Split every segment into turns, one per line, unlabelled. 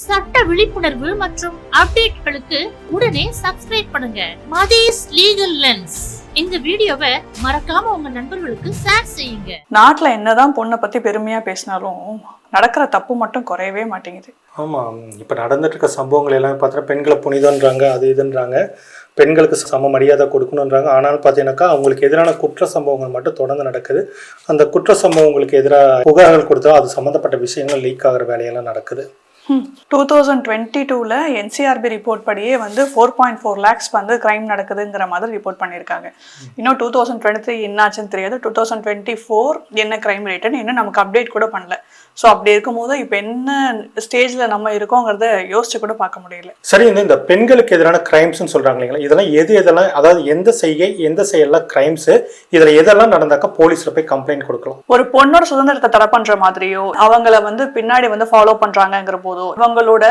சட்ட விழிப்புணர்வு மற்றும் அப்டேட்களுக்கு உடனே சப்ஸ்கிரைப் பண்ணுங்க. Mathees legal lens. இந்த வீடியோவை மறக்காம உங்க நண்பர்களுக்கு ஷேர் செய்யுங்க.
நாட்டில் என்னதான் பொண்ணை பற்றி பெருமையாக பேசினாலும் நடக்கிற தப்பு மட்டும் குறையவே மாட்டேங்குது.
ஆமாம் இப்போ நடந்துட்டு இருக்க சம்பவங்கள் எல்லாம் பார்த்தீங்கன்னா பெண்களை புனிதன்றாங்க அது இதுன்றாங்க. பெண்களுக்கு சம மரியாதை கொடுக்கணுன்றாங்க ஆனால் பார்த்தீங்கன்னாக்கா அவங்களுக்கு எதிரான குற்ற சம்பவங்கள் மட்டும் தொடர்ந்து நடக்குது. அந்த குற்ற சம்பவங்களுக்கு எதிராக புகார்கள் கொடுத்தா அது சம்மந்தப்பட்ட விஷயங்கள் லீக் ஆகிற வேலையெல்லாம் நடக்குது.
டூ தௌசண்ட் டுவெண்ட்டி டூவில் என்சிஆர்பி ரிப்போர்ட் படியே வந்து ஃபோர் பாயிண்ட் ஃபோர் லேக்ஸ் வந்து கிரைம் நடக்குதுங்கிற மாதிரி ரிப்போர்ட் பண்ணியிருக்காங்க இன்னும் டூ தௌசண்ட் டுவெண்ட்டி த்ரீ என்னாச்சுன்னு தெரியாது டூ தௌசண்ட் டுவெண்ட்டி ஃபோர் என்ன கிரைம் ரேட்டுன்னு இன்னும் நமக்கு அப்டேட் கூட பண்ணல ஸோ அப்படி இருக்கும்போது இப்போ என்ன ஸ்டேஜில் நம்ம இருக்கோங்கிறத யோசிச்சு கூட பார்க்க முடியல
சரி இந்த இந்த பெண்களுக்கு எதிரான கிரைம்ஸ்னு சொல்கிறாங்க இல்லைங்களா? இதெல்லாம் எது எதெல்லாம் அதாவது எந்த செய்கை எந்த செயல்லாம் கிரைம்ஸு இதில் எதெல்லாம் நடந்தாக்கா போலீஸில் போய் கம்ப்ளைண்ட் கொடுக்கலாம்?
ஒரு பொண்ணோட சுதந்திரத்தை தடை பண்ற மாதிரியோ அவங்கள வந்து பின்னாடி வந்து ஃபாலோ பண்றாங்கங்கிற போதோ இவங்களோட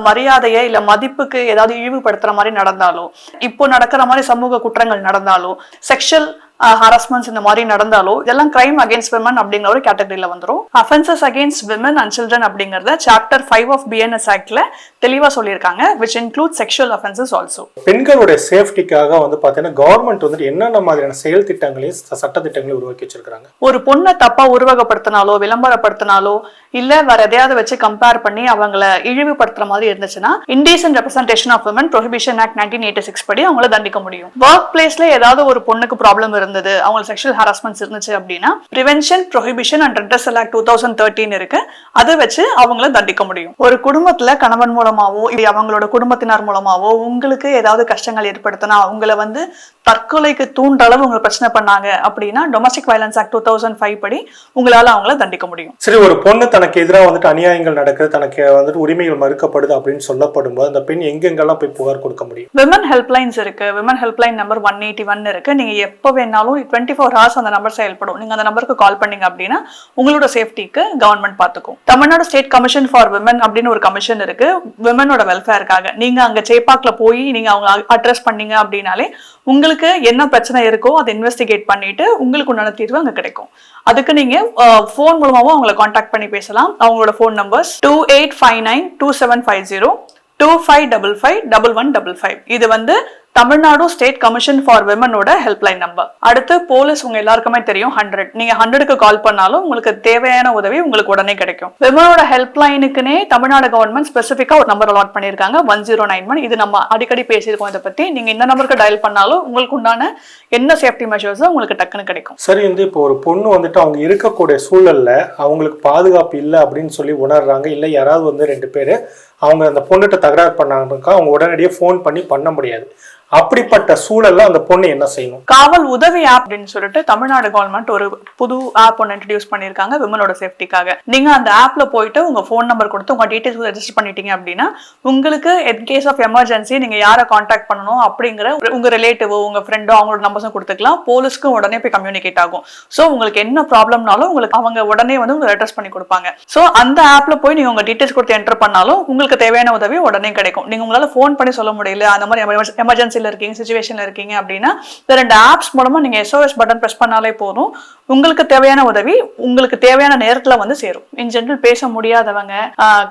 மரியாதையை இல்ல மதிப்புக்கு ஏதாவது இழிவுபடுத்துற மாதிரி நடந்தாலோ இப்போ நடக்கிற மாதிரி சமூக குற்றங்கள் நடந்தாலோ செக்ஷுவல் ஹாரஸ்மெண்ட்ஸ் இந்த மாதிரி நடந்தாலோ இதெல்லாம் கிரைம் அகேன்ஸ்ட் விமன் அப்படிங்கிற ஒரு கேட்டகரியில வந்துரும். Offences against women and children அப்படிங்கறத சாப்டர் ஃபைவ் ஆஃப் பிஎன்எஸ் ஆக்ட்ல தெளிவா சொல்லியிருக்காங்க which include sexual offences also
பெண்களுடைய சேஃப்டிக்காக வந்து பார்த்தீங்கன்னா கவர்மெண்ட் வந்துட்டு என்னென்ன மாதிரியான செயல் திட்டங்களையும் சட்ட திட்டங்களையும் உருவாக்கி வச்சிருக்காங்க
ஒரு பொண்ணை தப்பா உருவகப்படுத்தினாலோ விளம்பரப்படுத்தினாலோ இல்ல வேற எதையாவது வச்சு கம்பேர் பண்ணி அவங்கள இழிவுபடுத்துற மாதிரி இருந்துச்சுன்னா indecent representation of women prohibition act nineteen eighty six படி அவங்கள தண்டிக்க முடியும். ஒர்க் பிளேஸ்ல ஏதாவது ஒரு பொண்ணுக்கு ப்ராப்ளம் இருந்தது. அவங்களுக்கு செக்ஷுவல் ஹராஸ்மெண்ட்ஸ் இருந்துச்சு அப்படின்னா prevention prohibition and redressal act two thousand thirteen இருக்கு. அதை வச்சு அவங்கள தண்டிக்க முடியும். ஒரு குடும்பத்துல கணவன் மூலமாவோ இல்லை அவங்களோட குடும்பத்தினர் மூலமாவோ உங்களுக்கு ஏதாவது கஷ்டங்கள் ஏற்படுத்தினா அவங்கள வந்து தற்கொலைக்கு தூண்டுற அளவு உங்களை பிரச்சனை பண்ணாங்க அப்படின்னா domestic violence act two thousand five படி உங்களால அவங்கள தண்டிக்க முடியும்.
சரி ஒரு பொண்ணு தனக்கு எதிராக வந்துட்டு அநியாயங்கள் நடக்குது தனக்கு வந்துட்டு உரிமைகள் மறுக்கப்படுது அப்படின்னு சொல்லப்படும் போது அந்த பெண் எங்கெங்கெல்லாம் போய் புகார் கொடுக்க முடியும்?
விமன் ஹெல்ப்லைன்ஸ் இருக்கு. Women helpline number one eighty one இருக்கு. நீங்க எப்போ வேணாலும் டுவெண்ட்டி ஃபோர் ஹவர்ஸ் அந்த நம்பர் செயல்படும். நீங்க அந்த நம்பருக்கு கால் பண்ணீங்க அப்படின்னா உங்களோட சேஃப்டிக்கு கவர்மெண்ட் பார்த்துக்கும். Tamil Nadu state commission for women அப்படின்னு ஒரு கமிஷன் இருக்கு. விமனோட வெல்ஃபேருக்காக நீங்க அங்க சேப்பாக்ல போய் நீங்க அவங்க அட்ரஸ் பண்ணீங்க அப்படின்னாலே உங்களுக்கு என்ன பிரச்சனை இருக்கோ அதை இன்வெஸ்டிகேட் பண்ணிட்டு உங்களுக்கு உண்டான தீர்வு அங்க கிடைக்கும். அதுக்கு நீங்க ஃபோன் மூலமாவும் அவங்களை காண்டாக்ட் பண்ணி பேசலாம். அவங்களோட phone numbers two eight five nine two seven five zero two five double five double one double five இது வந்து தமிழ்நாடு ஸ்டேட் கமிஷன் ஃபார் விமனோட ஹெல்ப்லைன் நம்பர் அடுத்து போலீஸ் உங்க எல்லாருக்குமே தெரியும் ஹண்ட்ரட் நீங்க ஹண்ட்ரடுக்கு கால் பண்ணாலும் உங்களுக்கு தேவையான உதவி உங்களுக்கு உடனே கிடைக்கும். விமனோட ஹெல்ப்லைனுக்குனே தமிழ்நாடு கவர்மெண்ட் ஸ்பெசிஃபிக்கா ஒரு நம்பர் அலாட் பண்ணியிருக்காங்க ஒன் ஜீரோ நைன் ஒன் இது நம்ம அடிக்கடி பேசியிருக்கோம் இதை பத்தி. நீங்க இந்த நம்பருக்கு டயல் பண்ணாலும் உங்களுக்கு உண்டான என்ன சேஃப்டி மெஷர்ஸ் உங்களுக்கு டக்குன்னு கிடைக்கும்.
சரி வந்து இப்போ ஒரு பொண்ணு வந்துட்டு அவங்க இருக்கக்கூடிய சூழல்ல அவங்களுக்கு பாதுகாப்பு இல்லை அப்படின்னு சொல்லி உணர்றாங்க. இல்லை யாராவது வந்து ரெண்டு பேர் அவங்க அந்த பொண்ணுகிட்ட தகராறு பண்ணாங்கக்கா அவங்க உடனடியாக ஃபோன் பண்ணி பண்ண முடியாது. அப்படிப்பட்ட சூழல்ல அந்த பொண்ணு என்ன செய்யணும்?
காவல் உதவி ஆப் அப்படின்னு சொல்லிட்டு தமிழ்நாடு கவர்மெண்ட் ஒரு புது ஆப் ஒன்று இன்ட்ரடியூஸ் பண்ணியிருக்காங்க விமனோட சேஃப்டிக்காக நீங்க அந்த ஆப்ல போயிட்டு உங்க ஃபோன் நம்பர் கொடுத்து உங்க டீடைல்ஸ் ரெஜிஸ்டர் பண்ணிட்டீங்க அப்படின்னா உங்களுக்கு இன் கேஸ் ஆஃப் எமர்ஜென்சி நீங்க யாரை காண்டாக்ட் பண்ணணும் அப்படிங்கிற உங்க ரிலேட்டிவோ உங்க ஃப்ரெண்டோ அவங்களோட நம்பர்ஸும் கொடுத்துக்கலாம். போலீஸ்க்கும் உடனே போய் கம்யூனிகேட் ஆகும். ஸோ உங்களுக்கு என்ன ப்ராப்ளம்னாலும் உங்களுக்கு அவங்க உடனே வந்து உங்களுக்கு அட்ரஸ் பண்ணி கொடுப்பாங்க. ஸோ அந்த ஆப்ல போய் நீங்க உங்க டீடைல்ஸ் கொடுத்து என்டர் பண்ணாலும் உங்களுக்கு தேவையான உதவி உடனே கிடைக்கும். நீங்க உங்களால ஃபோன் பண்ணி சொல்ல முடியல அந்த மாதிரி இருக்கீங்க சுச்சுவேஷனில் இருக்கீங்க அப்படின்னா இந்த ரெண்டு ஆப்ஸ் மூலமா நீங்க எஸ்ஓஎஸ் பட்டன் பிரஸ் பண்ணாலே போதும். உங்களுக்கு தேவையான உதவி உங்களுக்கு தேவையான நேரத்துல வந்து சேரும். இன் ஜென்ரல் பேச முடியாதவங்க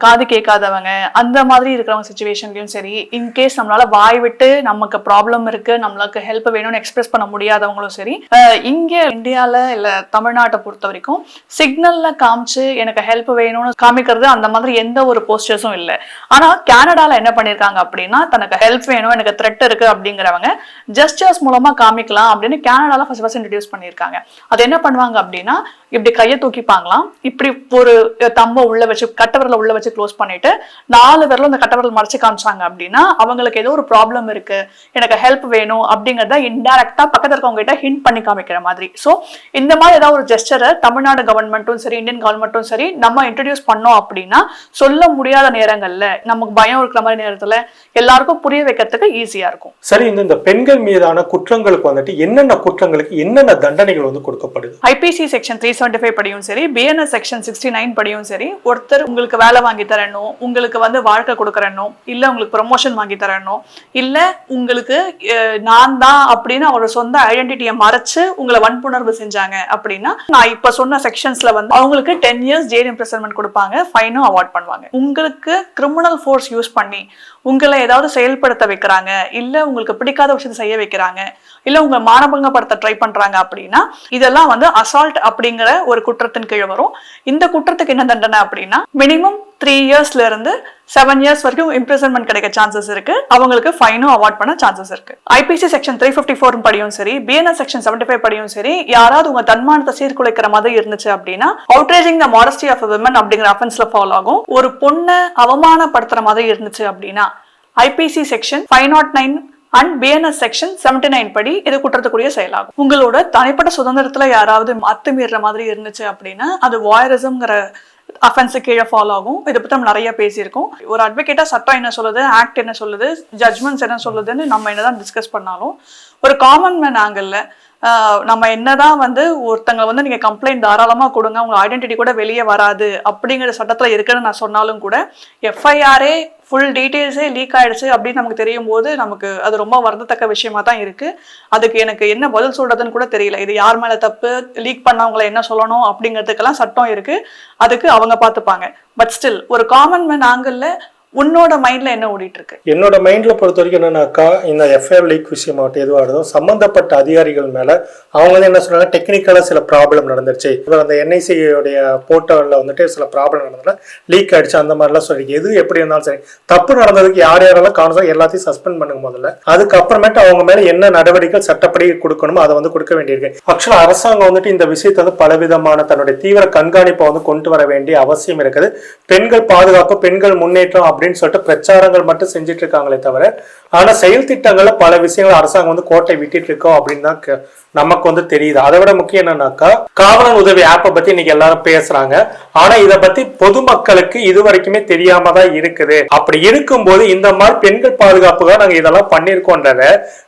காது கேட்காதவங்க அந்த மாதிரி இருக்கிறவங்க சுச்சுவேஷன்லயும் சரி இன்கேஸ் நம்மளால வாய் விட்டு நமக்கு ப்ராப்ளம் இருக்கு நம்மளுக்கு ஹெல்ப் வேணும்னு எக்ஸ்பிரஸ் பண்ண முடியாதவங்களும் சரி இங்க இந்தியால இல்ல தமிழ்நாட்டை பொறுத்த வரைக்கும் சிக்னல்ல காமிச்சு எனக்கு ஹெல்ப் வேணும்னு காமிக்கிறது அந்த மாதிரி எந்த ஒரு போஸ்டர்ஸும் இல்லை. ஆனா கனடால என்ன பண்ணிருக்காங்க அப்படின்னா தனக்கு ஹெல்ப் வேணும் எனக்கு த்ரெட் இருக்கு அப்படிங்கிறவங்க ஜஸ்டர்ஸ் மூலமா காமிக்கலாம் அப்படின்னு கனடால ஃபர்ஸ்ட் ஃபர்ஸ்ட் இன்ட்ரடியூஸ் பண்ணிருக்காங்க. அது என்ன பண்ணுவாங்க அப்படின்னா இப்படி கையை தூக்கிப்பாங்களாம் இப்படி ஒரு தம்ப உள்ள வச்சு கட்டவரல உள்ள வச்சு க்ளோஸ் பண்ணிட்டு நாலு விரலும் இந்த கட்டவரல் மறைச்சு காமிச்சாங்க அப்படின்னா அவங்களுக்கு ஏதோ ஒரு ப்ராப்ளம் இருக்கு. எனக்கு ஹெல்ப் வேணும் அப்படிங்கறத இன்டைரக்டா பக்கத்துல இருக்கவங்க கிட்ட ஹிண்ட் பண்ணி காமிக்கிற மாதிரி. சோ இந்த மாதிரி ஏதாவது ஒரு ஜெஸ்டரை தமிழ்நாடு கவர்மெண்ட்டும் சரி இந்தியன் கவர்மெண்ட்டும் சரி நம்ம இன்ட்ரடியூஸ் பண்ணோம் அப்படின்னா சொல்ல முடியாத நேரங்கள்ல நமக்கு பயம் இருக்கிற மாதிரி நேரத்துல எல்லாருக்கும் புரிய வைக்கிறதுக்கு ஈஸியா இருக்கும்.
சரி இந்த இந்த பெண்கள் மீதான குற்றங்களுக்கு வந்துட்டு என்னென்ன குற்றங்களுக்கு என்னென்ன தண்டனைகள் வந்து கொடுக்கப்படுது?
IPC section three seventy five படியும் சரி பிஎன்எஸ் செக்ஷன் சிக்ஸ்டி நைன் படியும் சரி ஒருத்தர் உங்களுக்கு வேலை வாங்கி தரணும் உங்களுக்கு வந்து வாழ்க்கை கொடுக்கறணும் இல்ல உங்களுக்கு ப்ரொமோஷன் வாங்கி தரணும் இல்ல உங்களுக்கு நான் தான் அப்படின்னு அவரோட சொந்த ஐடென்டிட்டியை மறைச்சு உங்களை வன்புணர்வு செஞ்சாங்க அப்படின்னா நான் இப்ப சொன்ன செக்ஷன்ஸ்ல வந்து அவங்களுக்கு டென் இயர்ஸ் ஜெயில் இம்ப்ரெசன்மெண்ட் கொடுப்பாங்க ஃபைனும் அவார்ட் பண்ணுவாங்க. உங்களுக்கு கிரிமினல் ஃபோர்ஸ் யூஸ் பண்ணி உங்களை ஏதாவது செயல்படுத்த வைக்கிறாங்க இல்ல உங்களுக்கு பிடிக்காத விஷயத்தை செய்ய வைக்கிறாங்க இல்ல உங்களை மானபங்கப்படுத்த ட்ரை பண்றாங்க அப்படின்னா இதெல்லாம் வந்து அசால்ட் அப்படிங்கிற ஒரு குற்றத்தின் கீழ் வரும். இந்த குற்றத்துக்கு என்ன தண்டனை அப்படின்னா மினிமம் த்ரீ இயர்ஸ்ல இருந்து செவன் இயர்ஸ் வரைக்கும் இம்ப்ரிசன்மெண்ட் கிடைக்க சான்சஸ் இருக்கு. அவங்களுக்கு ஃபைனும் அவார்ட் பண்ண சான்சஸ் இருக்கு. IPC section three fifty four படியும் சரி பிஎன்எஸ் செக்ஷன் செவன்டி ஃபைவ் படியும் சரி யாராவது உங்க தன்மானத்தை சீர்குலைக்கிற மாதிரி இருந்துச்சு அப்படின்னா outraging the modesty of women அப்படிங்கிற அஃபென்ஸ்ல ஃபாலோ ஆகும். ஒரு பொண்ணை அவமானப்படுத்துற மாதிரி இருந்துச்சு அப்படின்னா IPC section five nought nine and BNS section seventy nine படி இது குற்றத்துக்குரிய செயலாகும். உங்களோட தனிப்பட்ட சுதந்திரத்துல யாராவது அத்துமீறுற மாதிரி இருந்துச்சு அப்படின்னா அது வாயரிசம்ங்கிற அஃபென்ஸு கீழே ஃபாலோ ஆகும். இதை பற்றி நம்ம நிறைய பேசியிருக்கோம். ஒரு அட்வொகேட்டாக சட்டம் என்ன சொல்லுது ஆக்ட் என்ன சொல்லுது ஜட்மெண்ட்ஸ் என்ன சொல்லுதுன்னு நம்ம என்னதான் டிஸ்கஸ் பண்ணாலும் ஒரு காமன் மேன் ஆங்கிளில் நம்ம என்னதான் வந்து ஒருத்தங்க வந்து நீங்க கம்ப்ளைண்ட் தாராளமா கொடுங்க உங்க ஐடென்டிட்டி கூட வெளியே வராது அப்படிங்கிற சட்டத்துல இருக்குன்னு நான் சொன்னாலும் கூட எஃப்ஐஆரே ஃபுல் டீட்டெயில்ஸே லீக் ஆயிடுச்சு அப்படின்னு நமக்கு தெரியும் போது நமக்கு அது ரொம்ப வருந்தத்தக்க விஷயமா தான் இருக்கு. அதுக்கு எனக்கு என்ன பதில் சொல்றதுன்னு கூட தெரியல. இது யார் மேல தப்பு? லீக் பண்ணவங்களை என்ன சொல்லணும் அப்படிங்கிறதுக்கெல்லாம் சட்டம் இருக்கு. அதுக்கு அவங்க பார்த்துப்பாங்க. பட் ஸ்டில் ஒரு காமன் மேன் ஆங்கிளில் உன்னோட மைண்ட்ல என்ன ஓடிட்டு இருக்கு
என்னோட மைண்ட்ல பொறுத்த வரைக்கும் என்னன்னாக்கா இந்த எஃப்ஐஆர் லீக் விஷயமாகட்டும் எதுவாக இருந்தோம் சம்பந்தப்பட்ட அதிகாரிகள் மேல அவங்க வந்து என்ன சொல்றாங்க டெக்னிக்கலா சில ப்ராப்ளம் நடந்துருச்சு. அந்த என்ஐசியோடைய உடைய போர்ட்டல்ல வந்துட்டு சில ப்ராப்ளம் நடந்ததுல லீக் ஆயிடுச்சு அந்த மாதிரிலாம் சொல்லி எது எப்படி இருந்தாலும் சரி தப்பு நடந்ததுக்கு யார் யாரெல்லாம் காரணம் எல்லாத்தையும் சஸ்பெண்ட் பண்ணுங்க முதல்ல. அதுக்கப்புறமேட்டு அவங்க மேல என்ன நடவடிக்கை சட்டப்படி கொடுக்கணுமோ அதை வந்து கொடுக்க வேண்டியிருக்கு. ஆக்சுவலா அரசாங்கம் வந்துட்டு இந்த விஷயத்தை வந்து பலவிதமான தன்னுடைய தீவிர கண்காணிப்பை வந்து கொண்டு வர வேண்டிய அவசியம் இருக்குது. பெண்கள் பாதுகாப்பு பெண்கள் முன்னேற்றம் அப்படின்னு சொல்லிட்டு பிரச்சாரங்கள் மட்டும் செஞ்சுட்டு இருக்காங்களே தவிர ஆனா செயல் திட்டங்கள்ல பல விஷயங்கள் அரசாங்கம் வந்து கோட்டை விட்டுட்டு இருக்கோம் அப்படின்னு தான் நமக்கு வந்து தெரியுது. அதை விட முக்கியம் என்னன்னாக்கா காவலன் உதவி ஆப்பை பத்தி இன்னைக்கு எல்லாரும் பேசுறாங்க. ஆனா இதை பத்தி பொதுமக்களுக்கு இது வரைக்குமே தெரியாம தான் இருக்குது. அப்படி இருக்கும்போது இந்த மாதிரி பெண்கள் பாதுகாப்புக்காக நாங்க இதெல்லாம் பண்ணிருக்கோன்றத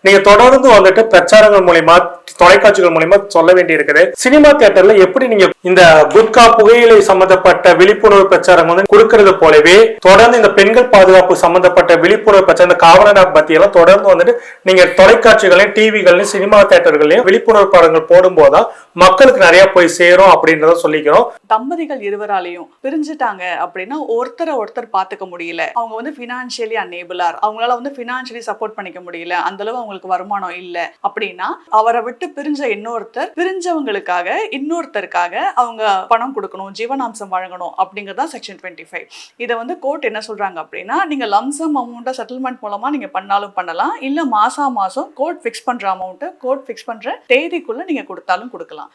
நீங்க தொடர்ந்து வந்துட்டு பிரச்சாரங்கள் மூலியமா தொலைக்காட்சிகள் மூலயமா சொல்ல வேண்டி இருக்குது சினிமா தியேட்டர்ல எப்படி நீங்க இந்த குட்கா புகையிலை சம்பந்தப்பட்ட விழிப்புணர்வு பிரச்சாரம் வந்து கொடுக்கறது போலவே தொடர்ந்து இந்த பெண்கள் பாதுகாப்பு சம்பந்தப்பட்ட விழிப்புணர்வு பிரச்சாரம் இந்த காவலன் பத்தி எல்லாம் தொடர்ந்து வந்துட்டு நீங்க தொலைக்காட்சிகளையும் டிவிகள்லயும் சினிமா தியேட்டர்களையும் விழிப்புணர்வு படங்கள் போடும்போதுதான் மக்களுக்கு நிறைய போய் சேரும் அப்படின்றத சொல்லிக்கிறோம்.
தம்பதிகள் இருவராலையும் பிரிஞ்சுட்டாங்க அப்படின்னா ஒருத்தரை ஒருத்தர் பாத்துக்க முடியல. அவங்க வந்து ஃபினான்ஷியலி அன்னேபிளார் அவங்களால வந்து ஃபினான்ஷியலி சப்போர்ட் பண்ணிக்க முடியல. அந்த அளவு அவங்களுக்கு வருமானம் இல்ல. அப்படின்னா அவரை விட்டு பிரிஞ்ச இன்னொருத்தர் பிரிஞ்சவங்களுக்காக இன்னொருத்தருக்காக அவங்க பணம் கொடுக்கணும் ஜீவனாம்சம் வழங்கணும் அப்படிங்கறதா செக்ஷன் டுவெண்ட்டி ஃபைவ் இதை வந்து கோர்ட் என்ன சொல்றாங்க அப்படின்னா நீங்க லம்சம் அமௌண்ட்டை செட்டில்மெண்ட் மூலமா நீங்க பண்ணாலும் பண்ணலாம். இல்ல மாசா மாசம் கோர்ட் ஃபிக்ஸ் பண்ற அமௌண்ட்டை கோர்ட் ஃபிக்ஸ் பண்ற தேதிக்குள்ள நீங்க கொடுத்தாலும் கொடுக்கலாம்.